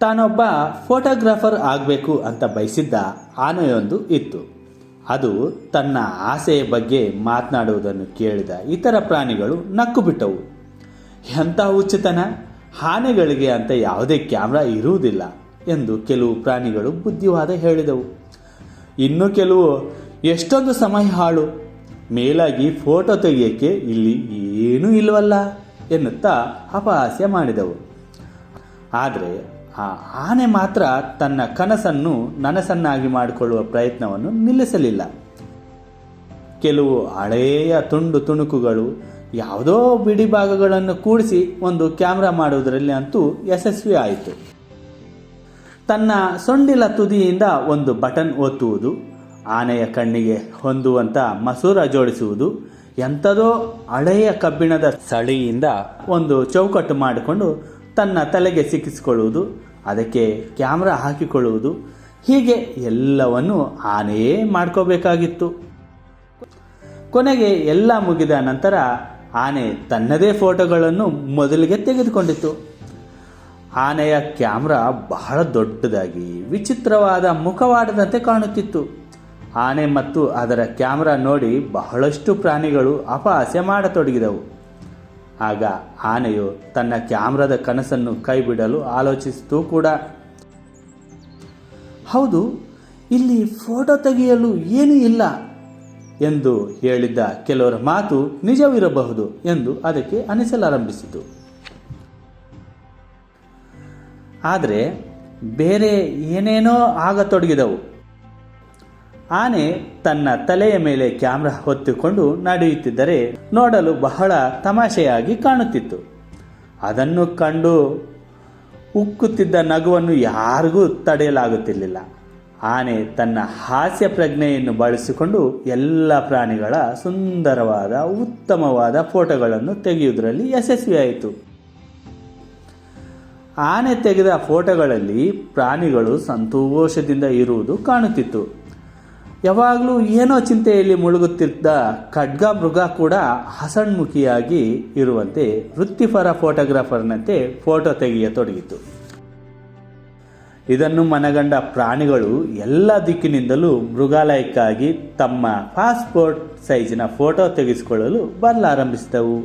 ತಾನೊಬ್ಬ photographer ಆಗಬೇಕು ಅಂತ ಬಯಸಿದ್ದ ಆನೆಯೊಂದು ಇತ್ತು. ಅದು ತನ್ನ ಆಸೆಯ ಬಗ್ಗೆ ಮಾತನಾಡುವುದನ್ನು ಕೇಳಿದ ಇತರ ಪ್ರಾಣಿಗಳು ನಕ್ಕು ಬಿಟ್ಟವು. ಎಂಥ ಉಚಿತನ? ಆನೆಗಳಿಗೆ ಅಂತ ಯಾವುದೇ ಕ್ಯಾಮ್ರಾ ಇರುವುದಿಲ್ಲ ಎಂದು ಕೆಲವು ಪ್ರಾಣಿಗಳು ಬುದ್ಧಿವಾದ ಹೇಳಿದವು. ಇನ್ನು ಕೆಲವು ಎಷ್ಟೊಂದು ಸಮಯ ಹಾಳು? ಮೇಲಾಗಿ ಫೋಟೋ ತೆಗೆಯಕ್ಕೆ ಇಲ್ಲಿ ಏನೂ ಇಲ್ಲವಲ್ಲ ಎನ್ನುತ್ತಾ ಅಪಹಾಸ್ಯ ಮಾಡಿದವು. ಆದರೆ ಆ ಆನೆ ಮಾತ್ರ ತನ್ನ ಕನಸನ್ನು ನನಸನ್ನಾಗಿ ಮಾಡಿಕೊಳ್ಳುವ ಪ್ರಯತ್ನವನ್ನು ನಿಲ್ಲಿಸಲಿಲ್ಲ. ಕೆಲವು ಹಳೆಯ ತುಂಡು ತುಣುಕುಗಳು ಯಾವುದೋ ಬಿಡಿ ಭಾಗಗಳನ್ನು ಕೂಡಿಸಿ ಒಂದು ಕ್ಯಾಮ್ರಾ ಮಾಡುವುದರಲ್ಲಿ ಅಂತೂ ಯಶಸ್ವಿ ಆಯಿತು. ತನ್ನ ಸೊಂಡಿಲ ತುದಿಯಿಂದ ಒಂದು ಬಟನ್ ಒತ್ತುವುದು, ಆನೆಯ ಕಣ್ಣಿಗೆ ಹೊಂದುವಂಥ ಮಸೂರ ಜೋಡಿಸುವುದು, ಎಂಥದೋ ಹಳೆಯ ಕಬ್ಬಿಣದ ಸಳಿಯಿಂದ ಒಂದು ಚೌಕಟ್ಟು ಮಾಡಿಕೊಂಡು ತನ್ನ ತಲೆಗೆ ಸಿಕ್ಕಿಸಿಕೊಳ್ಳುವುದು, ಅದಕ್ಕೆ ಕ್ಯಾಮ್ರಾ ಹಾಕಿಕೊಳ್ಳುವುದು, ಹೀಗೆ ಎಲ್ಲವನ್ನು ಆನೆಯೇ ಮಾಡ್ಕೋಬೇಕಾಗಿತ್ತು. ಕೊನೆಗೆ ಎಲ್ಲ ಮುಗಿದ ನಂತರ ಆನೆ ತನ್ನದೇ ಫೋಟೋಗಳನ್ನು ಮೊದಲಿಗೆ ತೆಗೆದುಕೊಂಡಿತ್ತು. ಆನೆಯ ಕ್ಯಾಮ್ರಾ ಬಹಳ ದೊಡ್ಡದಾಗಿ, ವಿಚಿತ್ರವಾದ ಮುಖವಾಡದಂತೆ ಕಾಣುತ್ತಿತ್ತು. ಆನೆ ಮತ್ತು ಅದರ ಕ್ಯಾಮ್ರಾ ನೋಡಿ ಬಹಳಷ್ಟು ಪ್ರಾಣಿಗಳು ಅಪಹಾಸ್ಯ ಮಾಡತೊಡಗಿದವು. ಆಗ ಆನೆಯು ತನ್ನ ಕ್ಯಾಮ್ರಾದ ಕನಸನ್ನು ಕೈಬಿಡಲು ಆಲೋಚಿಸಿತು ಕೂಡ. ಹೌದು, ಇಲ್ಲಿ ಫೋಟೋ ತೆಗೆಯಲು ಏನೂ ಇಲ್ಲ ಎಂದು ಹೇಳಿದ್ದ ಕೆಲವರ ಮಾತು ನಿಜವಿರಬಹುದು ಎಂದು ಅದಕ್ಕೆ ಅನಿಸಲಾರಂಭಿಸಿತು. ಆದರೆ ಬೇರೆ ಏನೇನೋ ಆಗತೊಡಗಿದವು. ಆನೆ ತನ್ನ ತಲೆಯ ಮೇಲೆ ಕ್ಯಾಮ್ರಾ ಹೊತ್ತುಕೊಂಡು ನಡೆಯುತ್ತಿದ್ದರೆ ನೋಡಲು ಬಹಳ ತಮಾಷೆಯಾಗಿ ಕಾಣುತ್ತಿತ್ತು. ಅದನ್ನು ಕಂಡು ಉಕ್ಕುತ್ತಿದ್ದ ನಗುವನ್ನು ಯಾರಿಗೂ ತಡೆಯಲಾಗುತ್ತಿರಲಿಲ್ಲ. ಆನೆ ತನ್ನ ಹಾಸ್ಯ ಪ್ರಜ್ಞೆಯನ್ನು ಬಳಸಿಕೊಂಡು ಎಲ್ಲ ಪ್ರಾಣಿಗಳ ಸುಂದರವಾದ, ಉತ್ತಮವಾದ ಫೋಟೋಗಳನ್ನು ತೆಗೆಯುವುದರಲ್ಲಿ ಯಶಸ್ವಿಯಾಯಿತು. ಆನೆ ತೆಗೆದ ಫೋಟೋಗಳಲ್ಲಿ ಪ್ರಾಣಿಗಳು ಸಂತೋಷದಿಂದ ಇರುವುದು ಕಾಣುತ್ತಿತ್ತು. ಯಾವಾಗಲೂ ಏನೋ ಚಿಂತೆಯಲ್ಲಿ ಮುಳುಗುತ್ತಿದ್ದ ಖಡ್ಗ ಮೃಗ ಕೂಡ ಹಸಣ್ಮುಖಿಯಾಗಿ ಇರುವಂತೆ ವೃತ್ತಿಪರ ಫೋಟೋಗ್ರಾಫರ್ನಂತೆ ಫೋಟೋ ತೆಗೆಯತೊಡಗಿತು. ಇದನ್ನು ಮನಗಂಡ ಪ್ರಾಣಿಗಳು ಎಲ್ಲ ದಿಕ್ಕಿನಿಂದಲೂ ಮೃಗಾಲಯಕ್ಕಾಗಿ ತಮ್ಮ ಪಾಸ್ಪೋರ್ಟ್ ಸೈಜಿನ ಫೋಟೋ ತೆಗೆಸಿಕೊಳ್ಳಲು ಬರಲಾರಂಭಿಸಿದವು